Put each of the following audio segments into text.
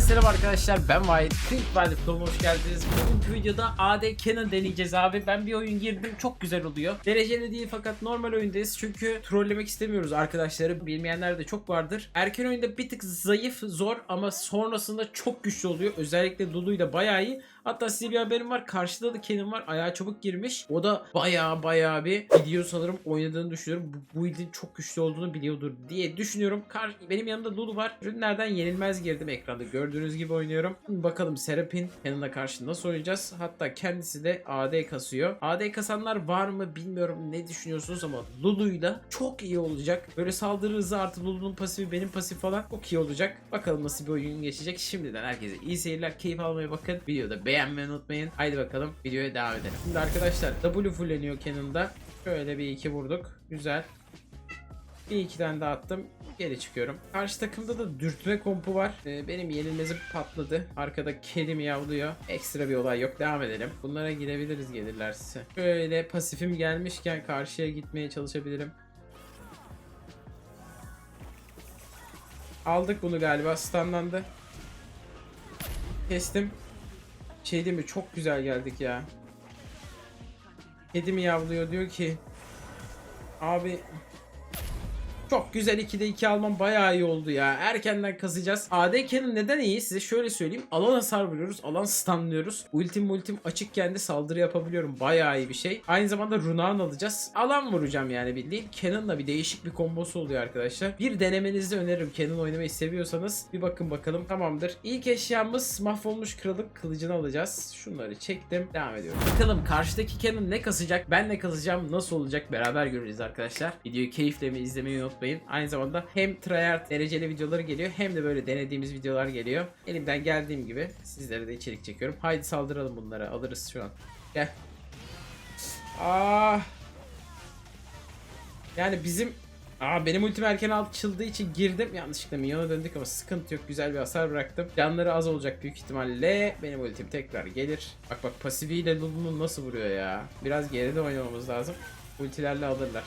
Herkese selam arkadaşlar ben Vahit King Vahit'e hoş geldiniz. Bugünkü videoda AD Canon deneyeceğiz abi. Ben bir oyun girdim çok güzel oluyor. Dereceli değil fakat normal oyundayız çünkü trollemek istemiyoruz arkadaşları. Bilmeyenler de çok vardır. Erken oyunda bir tık zayıf zor ama sonrasında çok güçlü oluyor. Özellikle Lulu'yla bayağı iyi. Hatta size bir haberim var. Karşıda da Kenan var. Ayağı çabuk girmiş. O da baya baya bir video sanırım oynadığını düşünüyorum. Bu, bu ilin çok güçlü olduğunu biliyordur diye düşünüyorum. Kar benim yanımda Lulu var. Ürünlerden yenilmez girdim ekranda. Gördüğünüz gibi oynuyorum. Bakalım Serap'in Kenan'a karşı nasıl oynayacağız. Hatta kendisi de AD kasıyor. AD kasanlar var mı bilmiyorum ne düşünüyorsunuz ama Lulu'yla çok iyi olacak. Böyle saldırı hızı artı Lulu'nun pasifi benim pasif falan çok iyi olacak. Bakalım nasıl bir oyun geçecek. Şimdiden herkese iyi seyirler. Keyif almaya bakın. Videoda beğenmeyi unutmayın. Haydi bakalım videoya devam edelim. Şimdi arkadaşlar W fulleniyor Cannon'da. Şöyle bir iki vurduk. Güzel. Bir iki tane daha attım. Geri çıkıyorum. Karşı takımda da dürtme kompu var. Ee, benim yenilmezim patladı. Arkada kedi miyavlıyor. Ekstra bir olay yok. Devam edelim. Bunlara girebiliriz gelirlerse. Şöyle pasifim gelmişken karşıya gitmeye çalışabilirim. Aldık bunu galiba. Stunlandı. Kestim. Şey değil mi? Çok güzel geldik ya. Kedi mi yavlıyor diyor ki. Abi çok güzel 2'de 2 almam bayağı iyi oldu ya. Erkenden kasacağız. AD Cannon neden iyi? Size şöyle söyleyeyim. Alan hasar vuruyoruz. Alan stunlıyoruz. Ultim ultim açıkken de saldırı yapabiliyorum. Bayağı iyi bir şey. Aynı zamanda Runaan alacağız. Alan vuracağım yani bildiğin. Cannon'la bir değişik bir kombosu oluyor arkadaşlar. Bir denemenizi öneririm. Cannon oynamayı seviyorsanız bir bakın bakalım. Tamamdır. İlk eşyamız mahvolmuş krallık kılıcını alacağız. Şunları çektim. Devam ediyorum. Bakalım karşıdaki Cannon ne kasacak? Ben ne kasacağım? Nasıl olacak? Beraber göreceğiz arkadaşlar. Videoyu keyifle izlemeyi unutmayın. Aynı zamanda hem tryhard dereceli videoları geliyor hem de böyle denediğimiz videolar geliyor. Elimden geldiğim gibi sizlere de içerik çekiyorum. Haydi saldıralım bunlara. Alırız şu an. Gel. Ah. Yani bizim Aa benim ultim erken açıldığı için girdim. Yanlışlıkla minyona döndük ama sıkıntı yok. Güzel bir hasar bıraktım. Canları az olacak büyük ihtimalle. Benim ultim tekrar gelir. Bak bak pasifiyle Lulu'nun nasıl vuruyor ya. Biraz geride oynamamız lazım. Ultilerle alırlar.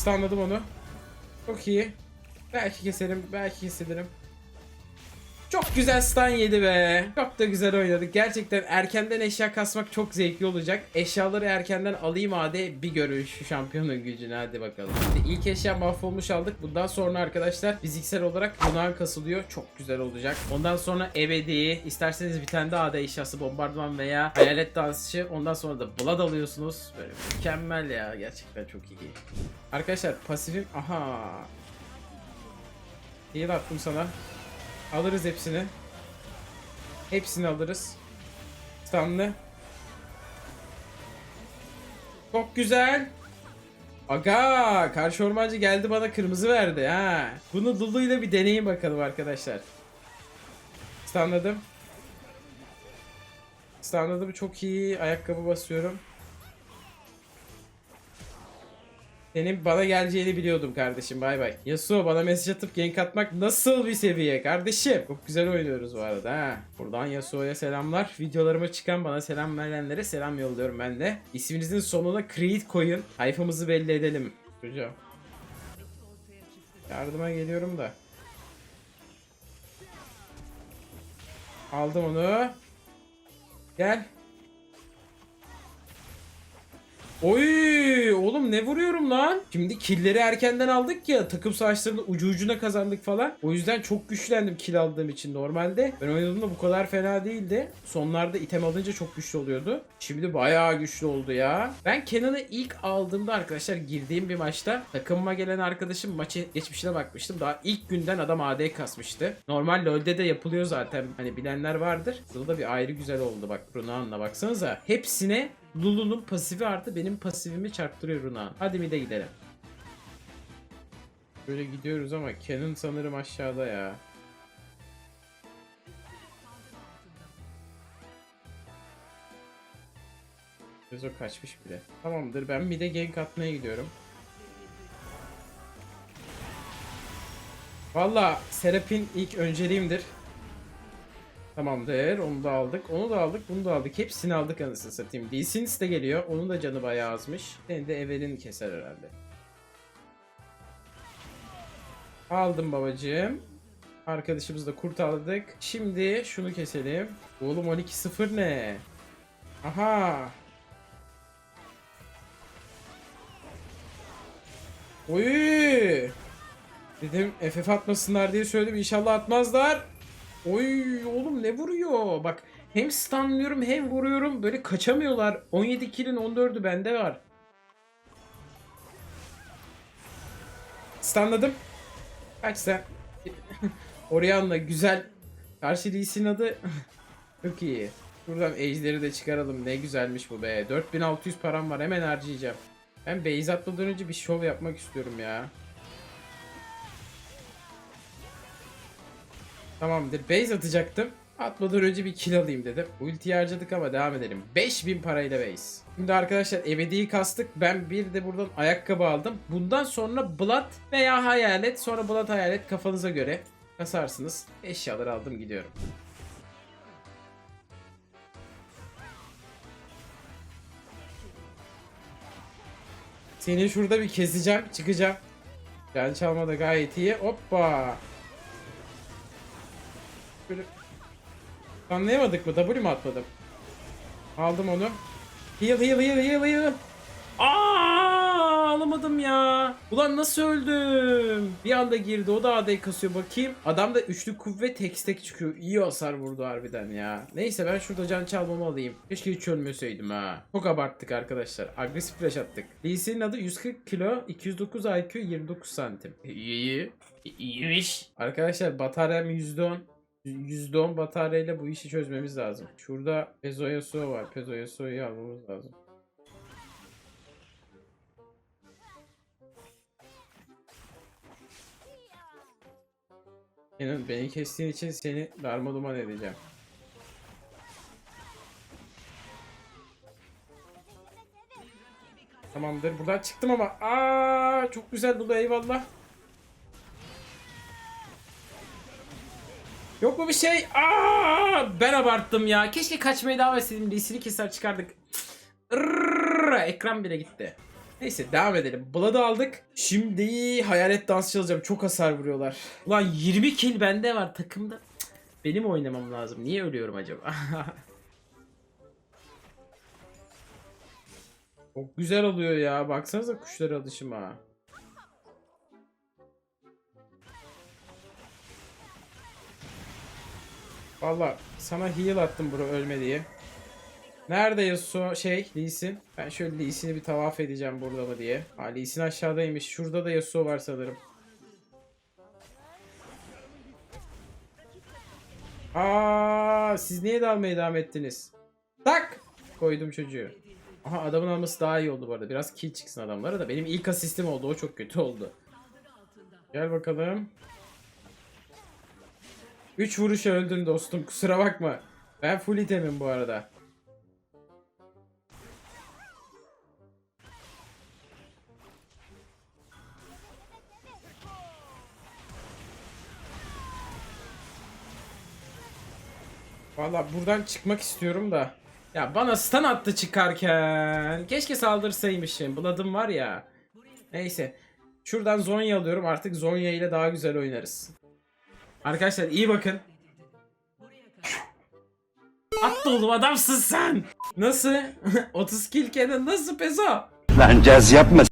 Stunladım onu. Çok iyi. Belki keserim, belki kesilirim. Çok güzel stun yedi be. Çok da güzel oynadık. Gerçekten erkenden eşya kasmak çok zevkli olacak. Eşyaları erkenden alayım hadi bir görün şu şampiyonun gücünü hadi bakalım. Şimdi ilk eşya mahvolmuş aldık. Bundan sonra arkadaşlar fiziksel olarak Yunan kasılıyor. Çok güzel olacak. Ondan sonra ebedi. isterseniz bir tane daha AD eşyası bombardıman veya hayalet dansçı. Ondan sonra da Blood alıyorsunuz. Böyle mükemmel ya. Gerçekten çok iyi. Arkadaşlar pasifim aha. Heal attım sana. Alırız hepsini. Hepsini alırız. Stunlı. Çok güzel. Aga karşı ormancı geldi bana kırmızı verdi ha. Bunu Lulu ile bir deneyin bakalım arkadaşlar. Stunladım. Stunladım çok iyi. Ayakkabı basıyorum. Senin bana geleceğini biliyordum kardeşim bay bay. Yasuo bana mesaj atıp gank atmak nasıl bir seviye kardeşim? Çok güzel oynuyoruz bu arada ha. Buradan Yasuo'ya selamlar. Videolarıma çıkan bana selam verenlere selam yolluyorum ben de. İsminizin sonuna Creed koyun. Sayfamızı belli edelim. Hocam. Yardıma geliyorum da. Aldım onu. Gel. Oy oğlum ne vuruyorum lan? Şimdi killleri erkenden aldık ya takım savaşlarında ucu ucuna kazandık falan. O yüzden çok güçlendim kill aldığım için normalde. Ben oynadığımda bu kadar fena değildi. Sonlarda item alınca çok güçlü oluyordu. Şimdi bayağı güçlü oldu ya. Ben Kenan'ı ilk aldığımda arkadaşlar girdiğim bir maçta takımıma gelen arkadaşım maçı geçmişine bakmıştım. Daha ilk günden adam AD kasmıştı. Normal LoL'de de yapılıyor zaten. Hani bilenler vardır. Burada bir ayrı güzel oldu bak Runaan'la baksanıza. Hepsine Lulu'nun pasifi artı benim pasifimi çarptırıyor Runa. Hadi mid'e gidelim. Böyle gidiyoruz ama Canon sanırım aşağıda ya. Göz o kaçmış bile. Tamamdır ben mid'e gank atmaya gidiyorum. Valla Serap'in ilk önceliğimdir. Tamamdır. Onu da aldık. Onu da aldık. Bunu da aldık. Hepsini aldık anasını satayım. Sin de geliyor. Onun da canı bayağı azmış. Seni de Evelyn keser herhalde. Aldım babacığım. Arkadaşımızı da kurtardık. Şimdi şunu keselim. Oğlum 12-0 ne? Aha. Oy. Dedim FF atmasınlar diye söyledim. İnşallah atmazlar. Oy oğlum ne vuruyor? Bak hem stunlıyorum hem vuruyorum. Böyle kaçamıyorlar. 17 kill'in 14'ü bende var. Stunladım. Kaç sen. Orianna güzel. Karşı Sin adı. Çok iyi. Buradan ejderi de çıkaralım. Ne güzelmiş bu be. 4600 param var. Hemen harcayacağım. Ben base atmadan önce bir şov yapmak istiyorum ya. Tamamdır. Base atacaktım. Atmadan önce bir kill alayım dedim. Ultiyi harcadık ama devam edelim. 5000 parayla base. Şimdi arkadaşlar ebediyi kastık. Ben bir de buradan ayakkabı aldım. Bundan sonra Blood veya Hayalet. Sonra Blood Hayalet kafanıza göre kasarsınız. Eşyaları aldım gidiyorum. Seni şurada bir keseceğim. Çıkacağım. Can çalma da gayet iyi. Hoppa. Böyle... Anlayamadık mı? W mu atmadım? Aldım onu. Heal heal heal heal heal. Aa, alamadım ya. Ulan nasıl öldüm? Bir anda girdi. O da AD kasıyor bakayım. Adam da üçlü kuvvet tek tek çıkıyor. İyi hasar vurdu harbiden ya. Neyse ben şurada can çalmamı alayım. Keşke hiç ölmeseydim ha. Çok abarttık arkadaşlar. Agresif flash attık. Lee Sin'in adı 140 kilo, 209 IQ, 29 santim. İyi. İyiymiş. Arkadaşlar bataryam %10. %10 bataryayla bu işi çözmemiz lazım. Şurada Pezo Yasuo var. Pezo Yasuo'yu almamız lazım. Kenan beni kestiğin için seni darmaduman edeceğim. Tamamdır. Buradan çıktım ama. Aa, çok güzel buldu eyvallah. Yok mu bir şey? Aa, ben abarttım ya. Keşke kaçmayı devam etseydim. Lee'sini keser çıkardık. Irrrr, ekran bile gitti. Neyse devam edelim. Blood'ı aldık. Şimdi hayalet dans çalacağım. Çok hasar vuruyorlar. Ulan 20 kill bende var takımda. Benim oynamam lazım. Niye ölüyorum acaba? Çok güzel oluyor ya. Baksanıza kuşlara alışıma. Valla sana heal attım bro ölme diye. Nerede Yasuo şey Lee Sin? Ben şöyle Lee Sin'i bir tavaf edeceğim burada mı diye. Ha Lee Sin aşağıdaymış. Şurada da Yasuo var sanırım. Aa, siz niye dalmaya devam ettiniz? Tak! Koydum çocuğu. Aha adamın alması daha iyi oldu bu arada. Biraz kill çıksın adamlara da. Benim ilk asistim oldu. O çok kötü oldu. Gel bakalım. 3 vuruş öldün dostum. Kusura bakma. Ben full itemim bu arada. Valla buradan çıkmak istiyorum da. Ya bana stun attı çıkarken. Keşke saldırsaymışım. Blood'ım var ya. Neyse. Şuradan Zonya alıyorum. Artık Zonya ile daha güzel oynarız. Arkadaşlar iyi bakın. At oğlum adamsın sen. Nasıl? 30 kill Kenan nasıl peso? Lan caz yapma.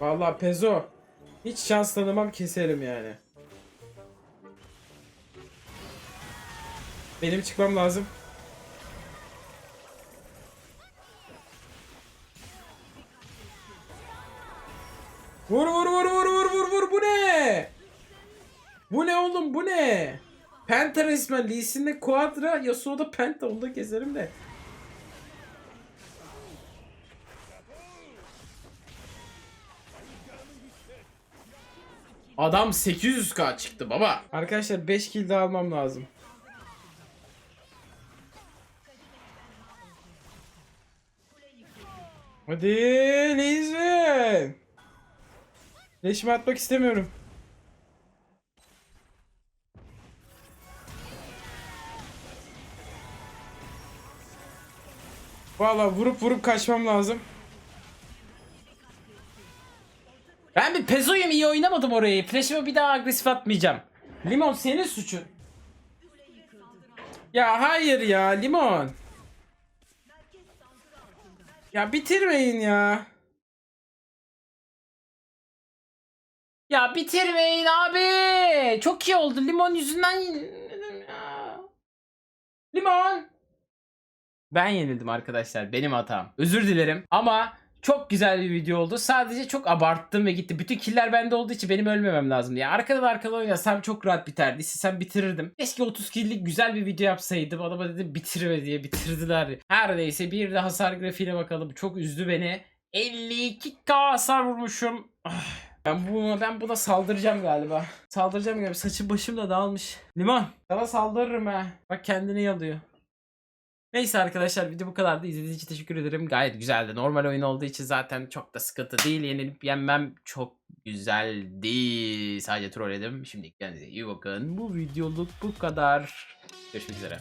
Vallahi pezo. Hiç şans tanımam keserim yani. Benim çıkmam lazım. Vur vur vur vur vur vur vur bu ne? Bu ne oğlum bu ne? Penta resmen Lee Sin'de Quadra Yasuo'da Penta onu da keserim de. Adam 800k çıktı baba. Arkadaşlar 5 kill daha almam lazım. Hadi Lizin. Leşimi atmak istemiyorum. Valla vurup vurup kaçmam lazım. Ben bir pezoyum iyi oynamadım orayı. Flash'ımı bir daha agresif atmayacağım. Limon senin suçun. Ya hayır ya Limon. Ya bitirmeyin ya. Ya bitirmeyin abi. Çok iyi oldu. Limon yüzünden. Limon. Ben yenildim arkadaşlar. Benim hatam. Özür dilerim. Ama çok güzel bir video oldu. Sadece çok abarttım ve gitti. Bütün killer bende olduğu için benim ölmemem lazım diye. Arkadan arkadan oynasam çok rahat biterdi. İstesem bitirirdim. Keşke 30 killik güzel bir video yapsaydım. Adama dedim bitirme diye bitirdiler. Her neyse bir de hasar grafiğine bakalım. Çok üzdü beni. 52k hasar vurmuşum. Ah. Ben buna ben buna saldıracağım galiba. Saldıracağım galiba. Saçım başım da dağılmış. Limon. Sana saldırırım ha. Bak kendini yalıyor. Neyse arkadaşlar video bu kadardı. İzlediğiniz için teşekkür ederim. Gayet güzeldi. Normal oyun olduğu için zaten çok da sıkıntı değil. Yenilip yenmem çok güzeldi. Sadece trolledim. Şimdi kendinize iyi bakın. Bu videoluk bu kadar. Görüşmek üzere.